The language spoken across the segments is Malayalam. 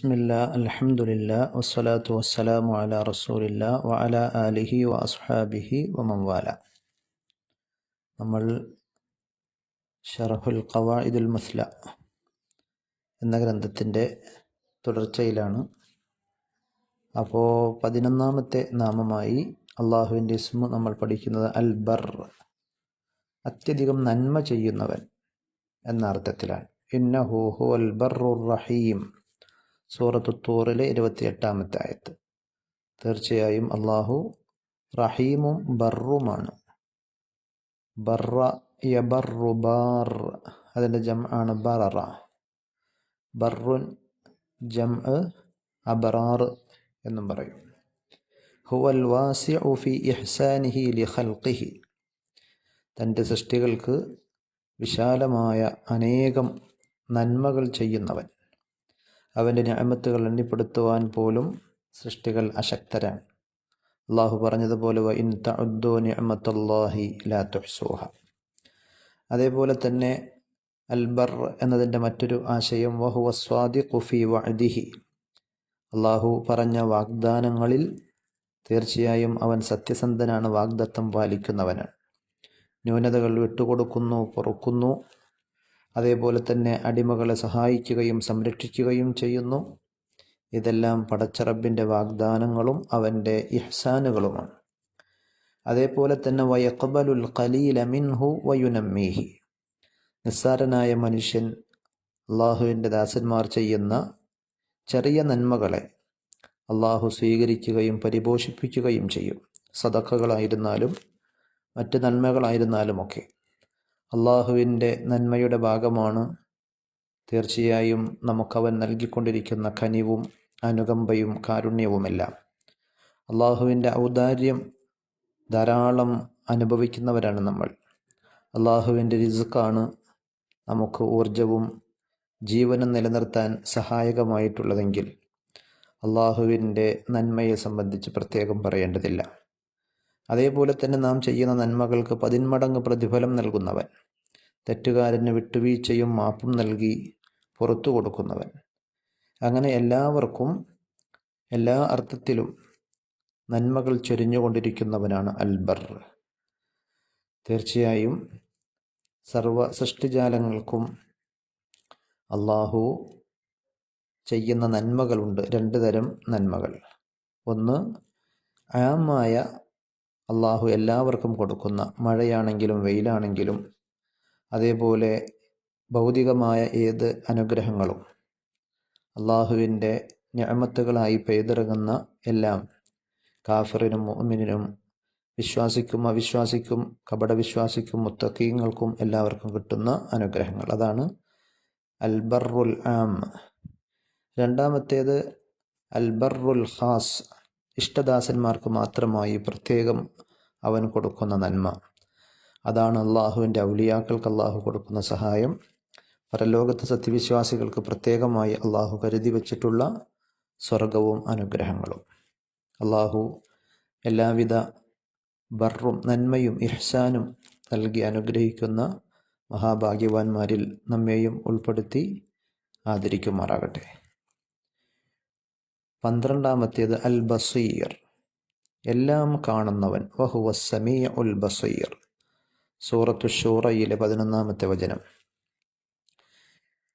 ബിസ്മില്ല അലഹമുല്ല വസ്സലാത്തു വസ്സലാമു അല റസൂലില്ല വഅല ആലിഹി വ അസ്ഹാബിഹി വമംവാല നമ്മൾ ഷറഹുൽ ഖവാഇദുൽ മുസ്ല എന്ന ഗ്രന്ഥത്തിന്റെ തുടർച്ചയിലാണ്. അപ്പോൾ പതിനൊന്നാമത്തെ നാമമായി അള്ളാഹുവിന്റെ ഇസ്മു നമ്മൾ പഠിക്കുന്നത് അൽ ബർ അത്യധികം നന്മ ചെയ്യുന്നവൻ എന്ന അർത്ഥത്തിലാണ്. ഇന്നഹൂഹു അൽ ബർറു റഹീം. സൂറത്തു തൂറിലെ ഇരുപത്തിയെട്ടാമത്തെ ആയത്ത്. തീർച്ചയായും അള്ളാഹു റഹീമും ബറുമാണ് ബറ യബറു ബാർ അതിന്റെ ജം ആണ് ബററ. ബറുൻ ജം അബറാർ എന്നും പറയും. ഹുവൽ വാസി ഫി ഇഹ്സാനിഹി ലി ഖൽഖിഹി. തന്റെ സൃഷ്ടികൾക്ക് വിശാലമായ അനേകം നന്മകൾ ചെയ്യുന്നവൻ. അവന്റെ ഞാമത്തുകൾ എണ്ണിപ്പെടുത്തുവാൻ പോലും സൃഷ്ടികൾ അശക്തരാണ്. അള്ളാഹു പറഞ്ഞതുപോലെ ഇൻ തഅദ്ദു നിഅമത്തല്ലാഹി ലാ തുഹ്സൂഹ. അതേപോലെ തന്നെ അൽബർ എന്നതിന്റെ മറ്റൊരു ആശയം വഹു വസ്വാദി കുഫി വഅദിഹി. അള്ളാഹു പറഞ്ഞ വാഗ്ദാനങ്ങളിൽ തീർച്ചയായും അവൻ സത്യസന്ധനാണ് വാഗ്ദത്തം പാലിക്കുന്നവനാണ്. ന്യൂനതകൾ വിട്ടുകൊടുക്കുന്നു പൊറുക്കുന്നു അതേപോലെ തന്നെ അടിമകളെ സഹായിക്കുകയും സംരക്ഷിക്കുകയും ചെയ്യുന്നു. ഇതെല്ലാം പടച്ചറബിന്റെ വാഗ്ദാനങ്ങളും അവന്റെ ഇഹ്സാനുകളുമാണ്. അതേപോലെ തന്നെ വയക്കബലുൽ ഖലീല മിൻഹു വയുനമ്മീഹി. നിസ്സാരനായ മനുഷ്യൻ അള്ളാഹുവിന്റെ ദാസന്മാർ ചെയ്യുന്ന ചെറിയ നന്മകളെ അള്ളാഹു സ്വീകരിക്കുകയും പരിപോഷിപ്പിക്കുകയും ചെയ്യും. സദക്കകളായിരുന്നാലും മറ്റ് നന്മകളായിരുന്നാലുമൊക്കെ. അള്ളാഹുവിന്റെ നന്മയുടെ ഭാഗമാണ്. തീർച്ചയായും നമുക്കവൻ നൽകിക്കൊണ്ടിരിക്കുന്ന കനിവും അനുകമ്പയും കാരുണ്യവുമെല്ലാം. അള്ളാഹുവിന്റെ ഔദാര്യം ധാരാളം അനുഭവിക്കുന്നവരാണ് നമ്മൾ. അള്ളാഹുവിന്റെ റിസുക്കാണ് നമുക്ക് ഊർജവും ജീവനും നിലനിർത്താൻ സഹായകമായിട്ടുള്ളതെങ്കിൽ അള്ളാഹുവിന്റെ നന്മയെ സംബന്ധിച്ച് പ്രത്യേകം പറയേണ്ടതില്ല. അതേപോലെ തന്നെ നാം ചെയ്യുന്ന നന്മകൾക്ക് പതിന്മടങ്ങ് പ്രതിഫലം നൽകുന്നവൻ. തെറ്റുകാരന് വിട്ടുവീഴ്ചയും മാപ്പും നൽകി പുറത്തു കൊടുക്കുന്നവൻ. അങ്ങനെ എല്ലാവർക്കും എല്ലാ അർത്ഥത്തിലും നന്മകൾ ചൊരിഞ്ഞുകൊണ്ടിരിക്കുന്നവനാണ് അൽബർ. തീർച്ചയായും സർവ സൃഷ്ടിജാലങ്ങൾക്കും അള്ളാഹു ചെയ്യുന്ന നന്മകളുണ്ട്. രണ്ട് തരം നന്മകൾ. ഒന്ന് ആമായ അള്ളാഹു എല്ലാവർക്കും കൊടുക്കുന്ന മഴയാണെങ്കിലും വെയിലാണെങ്കിലും അതേപോലെ ഭൗതികമായ ഏത് അനുഗ്രഹങ്ങളും അള്ളാഹുവിന്റെ ഞാമത്തുകളായി പെയ്തിറങ്ങുന്ന എല്ലാം കാഫറിനും മോമിനും വിശ്വാസിക്കും അവിശ്വാസിക്കും കപടവിശ്വാസിക്കും മുത്തക്കീങ്ങൾക്കും എല്ലാവർക്കും കിട്ടുന്ന അനുഗ്രഹങ്ങൾ. അതാണ് അൽബറുൽ ആം. രണ്ടാമത്തേത് അൽബറുൽ ഖാസ്. ഇഷ്ടദാസന്മാർക്ക് മാത്രമായി പ്രത്യേകം അവൻ കൊടുക്കുന്ന നന്മ. അതാണ് അള്ളാഹുവിന്റെ ഔലിയാക്കൾക്ക് അള്ളാഹു കൊടുക്കുന്ന സഹായം. പരലോകത്തെ സത്യവിശ്വാസികൾക്ക് പ്രത്യേകമായി അള്ളാഹു കരുതി വച്ചിട്ടുള്ള സ്വർഗവും അനുഗ്രഹങ്ങളും. അള്ളാഹു എല്ലാവിധ ബറും നന്മയും ഇഹ്സാനും നൽകി അനുഗ്രഹിക്കുന്ന മഹാഭാഗ്യവാന്മാരിൽ നമ്മെയും ഉൾപ്പെടുത്തി ആദരിക്കുമാറാകട്ടെ. പന്ത്രണ്ടാമത്തേത് അൽ ബസീർ എല്ലാം കാണുന്നവൻ വഹുവ സമീ ഉൽ ബസീർ. സൂറത്തു ഷൂറയിലെ പതിനൊന്നാമത്തെ വചനം.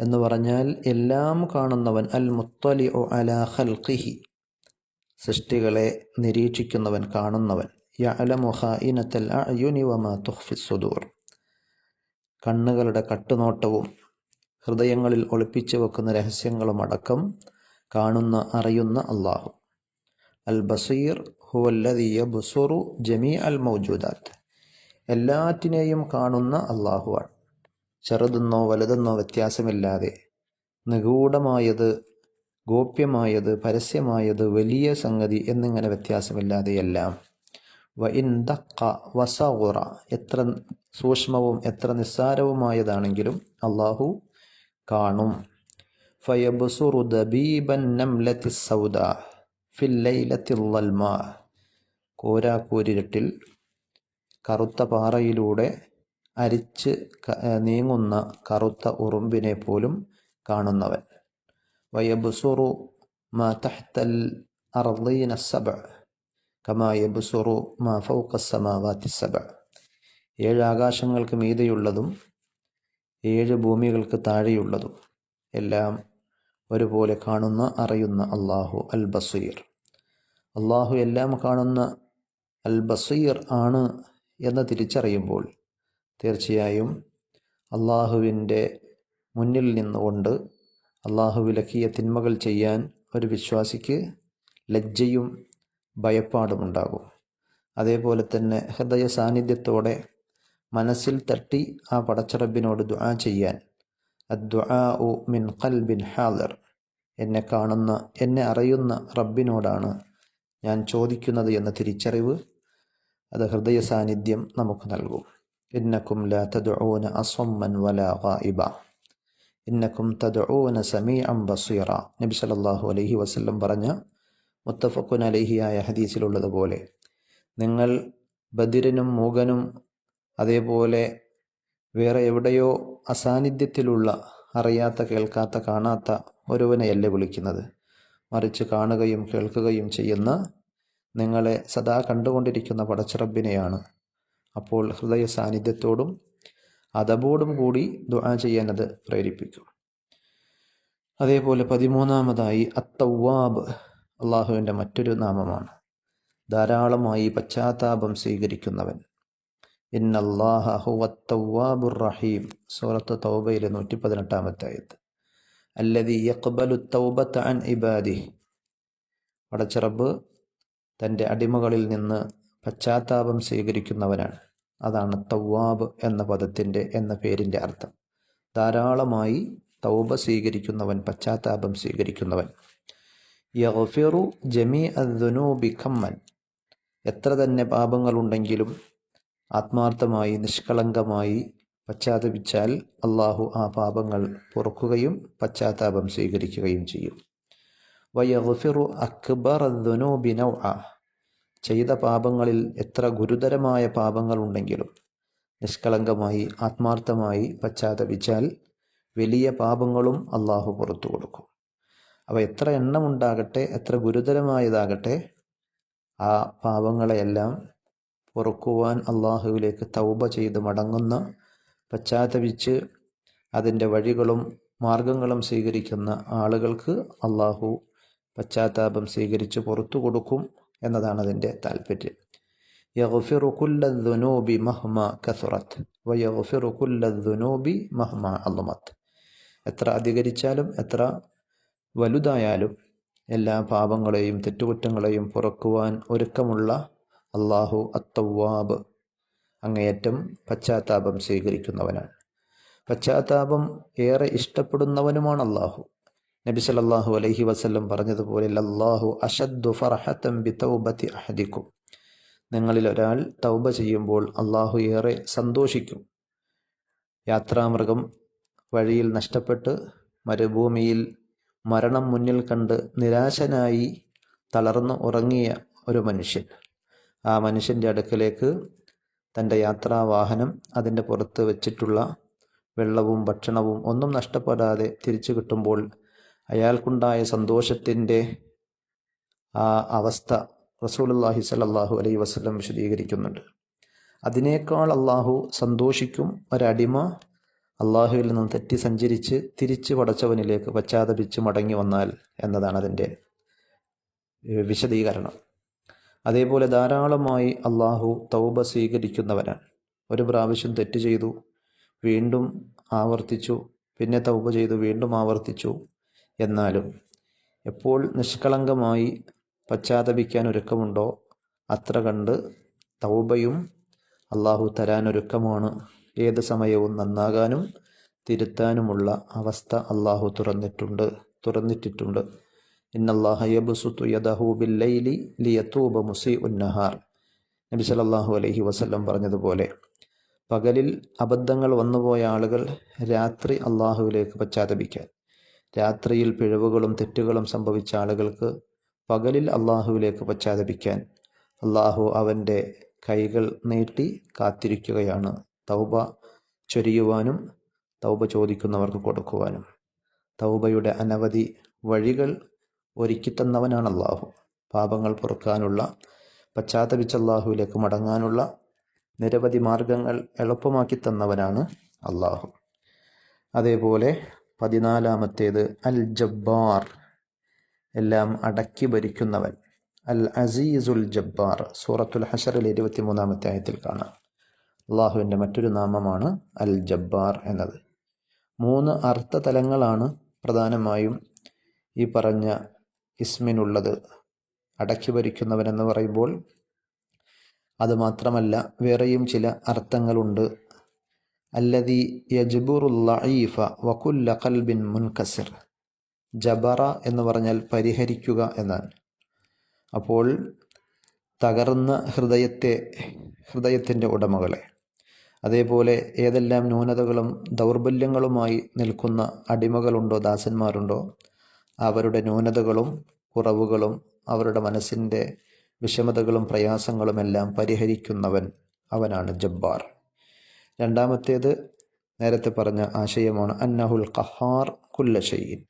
എന്ന് പറഞ്ഞാൽ എല്ലാം കാണുന്നവൻ അൽ മുത്തലി ഒ അലാ ഖൽഖിഹി. സൃഷ്ടികളെ നിരീക്ഷിക്കുന്നവൻ കാണുന്നവൻ. തുഖ്ഫി സുദൂർ. കണ്ണുകളുടെ കട്ടുനോട്ടവും ഹൃദയങ്ങളിൽ ഒളിപ്പിച്ചു വെക്കുന്ന രഹസ്യങ്ങളും അടക്കം കാണുന്ന അറിയുന്ന അള്ളാഹു അൽ ബസീർ ഹുവല്ലദി ബുസുറു ജമീ അൽ മൗജൂദാത്ത്. എല്ലാറ്റിനെയും കാണുന്ന അള്ളാഹുവാണ് ചെറുതെന്നോ വലുതെന്നോ വ്യത്യാസമില്ലാതെ നിഗൂഢമായത് ഗോപ്യമായത് പരസ്യമായത് വലിയ സംഗതി എന്നിങ്ങനെ വ്യത്യാസമില്ലാതെ എല്ലാം. വ ഇൻ ദക്ക വസഉറ എത്ര സൂക്ഷ്മവും എത്ര നിസ്സാരവുമായതാണെങ്കിലും അള്ളാഹു കാണും. ഫയബ്സുറു ദബീബൻ നംലത്തി സൗദ ഫിൽ ലൈലത്തിൽ ളൽമാ കോരാക്കൂരിരട്ടിൽ കറുത്ത പാറയിലൂടെ അരിച്ച് ക- നീങ്ങുന്ന കറുത്ത ഉറുമ്പിനെ പോലും കാണുന്നവൻ ويبصر ما تحت الأرضين السبع كما يبصر ما فوق السماوات السبع ഏഴ് ആകാശങ്ങൾക്ക് മീതെയുള്ളതും ഏഴ് ഭൂമികൾക്ക് താഴെയുള്ളതും എല്ലാം ഒരുപോലെ കാണുന്ന അറിയുന്ന അള്ളാഹു അൽ ബസീർ അള്ളാഹു എല്ലാം കാണുന്ന അൽ ബസീർ ആണ് എന്ന് തിരിച്ചറിയുമ്പോൾ തീർച്ചയായും അള്ളാഹുവിന്റെ മുന്നിൽ നിന്നുകൊണ്ട് അള്ളാഹു വിലക്കിയ തിന്മകൾ ചെയ്യാൻ ഒരു വിശ്വാസിക്ക് ലജ്ജയും ഭയപ്പാടുമുണ്ടാകും അതേപോലെ തന്നെ ഹൃദയ സാന്നിധ്യത്തോടെ മനസ്സിൽ തട്ടി ആ പടച്ചറബിനോട് ദുആ ചെയ്യാൻ അദ്ദുആ മിൻ ഖൽബിൻ ഹാദർ. എന്നെ കാണുന്ന എന്നെ അറിയുന്ന റബ്ബിനോടാണ് ഞാൻ ചോദിക്കുന്നത് എന്ന തിരിച്ചറിവ് അത് ഹൃദയ സാന്നിധ്യം നമുക്ക് നൽകും. ഇന്നക്കും ലാ തദ്ഊന അസമ്മൻ വലാ ഗായിബ. ഇന്നക്കും തദ്ഊന സമീഅൻ ബസീറ. നബി സല്ലല്ലാഹു അലൈഹി വസല്ലം പറഞ്ഞ മുത്തഫഖുൻ അലൈഹിയായ ഹദീസിലുള്ളതുപോലെ നിങ്ങൾ ബദിരനും മൂകനും അതേപോലെ വേറെ എവിടെയോ അസാന്നിധ്യത്തിലുള്ള അറിയാത്ത കേൾക്കാത്ത കാണാത്ത ഒരുവനെയല്ലേ വിളിക്കുന്നത്? മറിച്ച് കാണുകയും കേൾക്കുകയും ചെയ്യുന്ന നിങ്ങളെ സദാ കണ്ടുകൊണ്ടിരിക്കുന്ന പടച്ചിറബിനെയാണ്. അപ്പോൾ ഹൃദയ സാന്നിധ്യത്തോടും അതബോടും കൂടി ദുആ ചെയ്യാൻ അത് പ്രേരിപ്പിക്കും. അതേപോലെ പതിമൂന്നാമതായി അത്തവാബ് അള്ളാഹുവിന്റെ മറ്റൊരു നാമമാണ്. ധാരാളമായി പശ്ചാത്താപം സ്വീകരിക്കുന്നവൻ. ഇന്നല്ലാഹ ഹുവത്തവാബുർ റഹീം. സൂറത്ത് തൗബയിലെ നൂറ്റി പതിനെട്ടാമത്തെ പടച്ചിറബ് തന്റെ അടിമകളിൽ നിന്ന് പശ്ചാത്താപം സ്വീകരിക്കുന്നവനാണ്. അതാണ് തവ്വാബ് എന്ന പദത്തിന്റെ എന്ന പേരിന്റെ അർത്ഥം. ധാരാളമായി തൗബ സ്വീകരിക്കുന്നവൻ പശ്ചാത്താപം സ്വീകരിക്കുന്നവൻ. യഗ്ഫിറു ജമീ അദ്ദുനൂബി ഖമ്മൻ എത്ര തന്നെ പാപങ്ങളുണ്ടെങ്കിലും ആത്മാർത്ഥമായി നിഷ്കളങ്കമായി പശ്ചാത്തപിച്ചാൽ അള്ളാഹു ആ പാപങ്ങൾ പൊറുക്കുകയും പശ്ചാത്താപം സ്വീകരിക്കുകയും ചെയ്യും. വയഫിറു അക്ബർ നൗഅ. ചെയ്ത പാപങ്ങളിൽ എത്ര ഗുരുതരമായ പാപങ്ങളുണ്ടെങ്കിലും നിഷ്കളങ്കമായി ആത്മാർത്ഥമായി പശ്ചാത്തപിച്ചാൽ വലിയ പാപങ്ങളും അള്ളാഹു പുറത്തു കൊടുക്കും. അവ എത്ര എണ്ണമുണ്ടാകട്ടെ എത്ര ഗുരുതരമായതാകട്ടെ ആ പാപങ്ങളെയെല്ലാം പൊറുക്കുവാൻ അള്ളാഹുവിലേക്ക് തൗബ ചെയ്ത് മടങ്ങുന്ന പശ്ചാത്തപിച്ച് അതിന്റെ വഴികളും മാർഗങ്ങളും സ്വീകരിക്കുന്ന ആളുകൾക്ക് അള്ളാഹു പശ്ചാത്താപം സ്വീകരിച്ച് പുറത്തു കൊടുക്കും എന്നതാണ് അതിന്റെ താല്പര്യം യഗ്ഫിറു കുല്ല ദുനൂബി മഹ്മ കസുറത്ത് വയഗ്ഫിറു കുല്ല ദുനൂബി മഹ്മ അളുമത്ത് എത്ര അധികരിച്ചാലും എത്ര വലുതായാലും എല്ലാ പാപങ്ങളെയും തെറ്റുകുറ്റങ്ങളെയും പുറക്കുവാൻ ഒരുക്കമുള്ള അള്ളാഹു അത്തവാബ് അങ്ങേയറ്റം പശ്ചാത്താപം സ്വീകരിക്കുന്നവനാണ്. പശ്ചാത്താപം ഏറെ ഇഷ്ടപ്പെടുന്നവനുമാണ് അള്ളാഹു നബി സല്ലല്ലാഹു അലൈഹി വസ്ല്ലം പറഞ്ഞതുപോലെ അള്ളാഹു അഷദ്ദു ഫർഹത്തം ബി തൗബത്തി അഹദിക്കും. നിങ്ങളിൽ ഒരാൾ തൗബ ചെയ്യുമ്പോൾ അള്ളാഹു ഏറെ സന്തോഷിക്കും. യാത്രാമൃഗം വഴിയിൽ നഷ്ടപ്പെട്ട് മരുഭൂമിയിൽ മരണം മുന്നിൽ കണ്ട് നിരാശനായി തളർന്ന് ഉറങ്ങിയ ഒരു മനുഷ്യൻ. ആ മനുഷ്യന്റെ അടുക്കലേക്ക് തന്റെ യാത്രാവാഹനം അതിന്റെ പുറത്ത് വെച്ചിട്ടുള്ള വെള്ളവും ഭക്ഷണവും ഒന്നും നഷ്ടപ്പെടാതെ തിരിച്ചു കിട്ടുമ്പോൾ അയാൾക്കുണ്ടായ സന്തോഷത്തിന്റെ ആ അവസ്ഥ റസൂലുള്ളാഹി സ്വല്ലല്ലാഹു അലൈ വസ്ലം വിശദീകരിക്കുന്നുണ്ട്. അതിനേക്കാൾ അള്ളാഹു സന്തോഷിക്കും ഒരടിമ അള്ളാഹുവിൽ നിന്ന് തെറ്റി സഞ്ചരിച്ച് തിരിച്ച് പടച്ചവനിലേക്ക് പശ്ചാത്തപിച്ച് മടങ്ങി വന്നാൽ എന്നതാണ് അതിന്റെ വിശദീകരണം. അതേപോലെ ധാരാളമായി അള്ളാഹു തൗബ സ്വീകരിക്കുന്നവനാണ് ഒരു പ്രാവശ്യം തെറ്റ് ചെയ്തു വീണ്ടും ആവർത്തിച്ചു പിന്നെ തൗബ ചെയ്തു വീണ്ടും ആവർത്തിച്ചു. എന്നാലും എപ്പോൾ നിഷ്കളങ്കമായി പശ്ചാത്തപിക്കാൻ ഒരുക്കമുണ്ടോ അത്ര കണ്ട് തൗബയും അള്ളാഹു തരാനൊരുക്കമാണ് ഏത് സമയവും നന്നാകാനും തിരുത്താനുമുള്ള അവസ്ഥ അള്ളാഹു തുറന്നിട്ടുണ്ട് തുറന്നിട്ടിട്ടുണ്ട്. ഇന്നല്ലാഹ അലഹി യദഹു ബില്ലൈലി ലിയതൂബ മുസീഉൻ നഹാർ. നബി അലൈഹി വസല്ലം പറഞ്ഞതുപോലെ പകലിൽ അബദ്ധങ്ങൾ വന്നുപോയ ആളുകൾ രാത്രി അള്ളാഹുവിലേക്ക് പശ്ചാത്തപിക്കാൻ രാത്രിയിൽ പിഴവുകളും തെറ്റുകളും സംഭവിച്ച ആളുകൾക്ക് പകലിൽ അള്ളാഹുവിലേക്ക് പശ്ചാത്തപിക്കാൻ അള്ളാഹു അവന്റെ കൈകൾ നീട്ടി കാത്തിരിക്കുകയാണ്. തൗബ ചൊരിയുവാനും തൗബ ചോദിക്കുന്നവർക്ക് കൊടുക്കുവാനും. തൗബയുടെ അനവധി വഴികൾ ഒരുക്കിത്തന്നവനാണ് അള്ളാഹു പാപങ്ങൾ പൊറുക്കാനുള്ള പശ്ചാത്തപിച്ച അള്ളാഹുവിലേക്ക് മടങ്ങാനുള്ള നിരവധി മാർഗങ്ങൾ എളുപ്പമാക്കി തന്നവനാണ് അള്ളാഹു അതേപോലെ പതിനാലാമത്തേത് അൽ ജബ്ബാർ എല്ലാം അടക്കി ഭരിക്കുന്നവൻ. അൽ അസീസുൽ ജബ്ബാർ. സൂറത്തുൽ ഹഷറിൽ ഇരുപത്തി മൂന്നാമത്തെ ആയത്തിൽ കാണാം. അള്ളാഹുവിന്റെ മറ്റൊരു നാമമാണ് അൽ ജബ്ബാർ എന്നത്. മൂന്ന് അർത്ഥ തലങ്ങളാണ് പ്രധാനമായും ഈ പറഞ്ഞ ഇസ്മിനുള്ളത് അടക്കി ഭരിക്കുന്നവൻ എന്ന് പറയുമ്പോൾ അതുമാത്രമല്ല വേറെയും ചില അർത്ഥങ്ങളുണ്ട്. അല്ലതി യജ്ബുറുല്ലീഫ വകുല്ല കൽബിൻ മുൻകസിർ. ജബറ എന്ന് പറഞ്ഞാൽ പരിഹരിക്കുക എന്നാണ്. അപ്പോൾ തകർന്ന ഹൃദയത്തെ ഹൃദയത്തിന്റെ ഉടമകളെ. അതേപോലെ ഏതെല്ലാം ന്യൂനതകളും ദൗർബല്യങ്ങളുമായി നിൽക്കുന്ന അടിമകളുണ്ടോ ദാസന്മാരുണ്ടോ? അവരുടെ ന്യൂനതകളും കുറവുകളും അവരുടെ മനസ്സിന്റെ വിഷമതകളും പ്രയാസങ്ങളുമെല്ലാം പരിഹരിക്കുന്നവൻ അവനാണ് ജബ്ബാർ. രണ്ടാമത്തേത് നേരത്തെ പറഞ്ഞ ആശയമാണ് അന്നഹുൽ ഖഹാർ കുല്ലഷയ്യൻ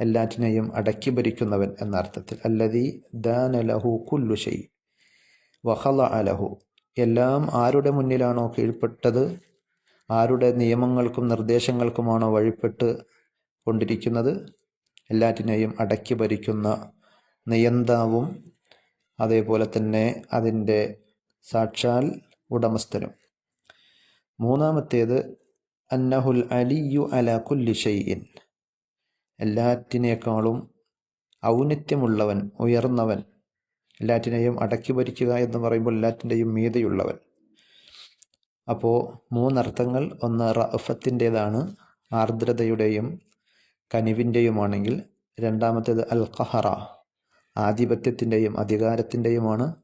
എല്ലാറ്റിനെയും അടക്കി ഭരിക്കുന്നവൻ എന്ന അർത്ഥത്തിൽ അല്ലതി ദാനലഹു കുല്ലു വഹല അലഹു എല്ലാം ആരുടെ മുന്നിലാണോ കീഴ്പ്പെട്ടത്? ആരുടെ നിയമങ്ങൾക്കും നിർദ്ദേശങ്ങൾക്കുമാണോ വഴിപ്പെട്ട് കൊണ്ടിരിക്കുന്നത്? എല്ലാറ്റിനെയും അടക്കി ഭരിക്കുന്ന നിയന്താവും അതേപോലെ തന്നെ അതിന്റെ സാക്ഷാൽ ഉടമസ്ഥനും. മൂന്നാമത്തേത് അന്നഹുൽ അലിയു അല കുല്ലി ഷെയ്യിൻ എല്ലാറ്റിനേക്കാളും ഔന്നിത്യമുള്ളവൻ ഉയർന്നവൻ എല്ലാറ്റിനെയും അടക്കി ഭരിക്കുക എന്ന് പറയുമ്പോൾ എല്ലാറ്റിന്റെയും മീതയുള്ളവൻ. അപ്പോൾ മൂന്നർത്ഥങ്ങൾ ഒന്ന് റഫത്തിന്റേതാണ് ആർദ്രതയുടെയും കനിവിന്റെയുമാണെങ്കിൽ രണ്ടാമത്തേത് അൽ ഖഹറ ആധിപത്യത്തിന്റെയും അധികാരത്തിന്റെയുമാണ്.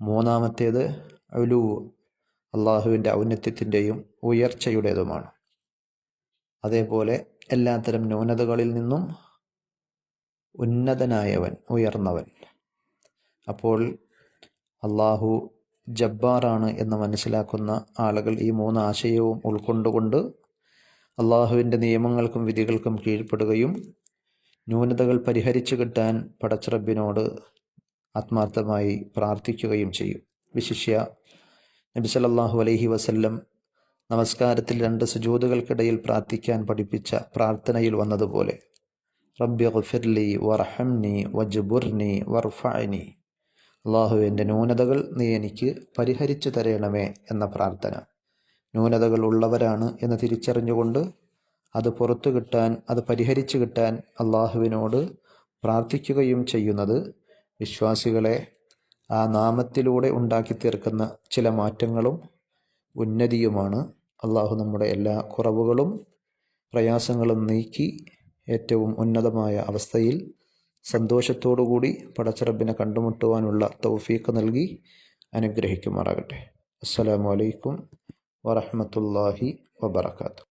മൂന്നാമത്തേത് അലു അള്ളാഹുവിന്റെ ഔന്നത്യത്തിന്റെയും ഉയർച്ചയുടേതുമാണ്. അതേപോലെ എല്ലാത്തരം ന്യൂനതകളിൽ നിന്നും ഉന്നതനായവൻ ഉയർന്നവൻ. അപ്പോൾ അള്ളാഹു ജബ്ബാറാണ് എന്ന് മനസ്സിലാക്കുന്ന ആളുകൾ ഈ മൂന്ന് ആശയവും ഉൾക്കൊണ്ടുകൊണ്ട് അള്ളാഹുവിന്റെ നിയമങ്ങൾക്കും വിധികൾക്കും കീഴ്പ്പെടുകയും ന്യൂനതകൾ പരിഹരിച്ചു കിട്ടാൻ പടച്ചറബിനോട് ആത്മാർത്ഥമായി പ്രാർത്ഥിക്കുകയും ചെയ്യും. വിശിഷ്യ നബി സല്ലല്ലാഹു അലൈഹി വസല്ലം നമസ്കാരത്തിൽ രണ്ട് സുജൂതുകൾക്കിടയിൽ പ്രാർത്ഥിക്കാൻ പഠിപ്പിച്ച പ്രാർത്ഥനയിൽ വന്നതുപോലെ റബ്ബി ഗുഫിർലി വർഹംനി വജ്ബുർനി വർഫഅനി അള്ളാഹു എന്റെ ന്യൂനതകൾ നീ എനിക്ക് പരിഹരിച്ചു തരണമേ എന്ന പ്രാർത്ഥന. ന്യൂനതകൾ ഉള്ളവരാണ് എന്ന് തിരിച്ചറിഞ്ഞുകൊണ്ട് അത് പുറത്തു കിട്ടാൻ അത് പരിഹരിച്ചു കിട്ടാൻ അള്ളാഹുവിനോട് പ്രാർത്ഥിക്കുകയും ചെയ്യുന്നത്. വിശ്വാസികളെ ആ നാമത്തിലൂടെ ഉണ്ടാക്കി തീർക്കുന്ന ചില മാറ്റങ്ങളും ഉന്നതിയുമാണ്. അള്ളാഹു നമ്മുടെ എല്ലാ കുറവുകളും പ്രയാസങ്ങളും നീക്കി ഏറ്റവും ഉന്നതമായ അവസ്ഥയിൽ സന്തോഷത്തോടുകൂടി പടച്ചറബിനെ കണ്ടുമുട്ടുവാനുള്ള തൗഫീക്ക് നൽകി അനുഗ്രഹിക്കുമാറാകട്ടെ. അസ്സലാമു ورحمة الله وبركاته.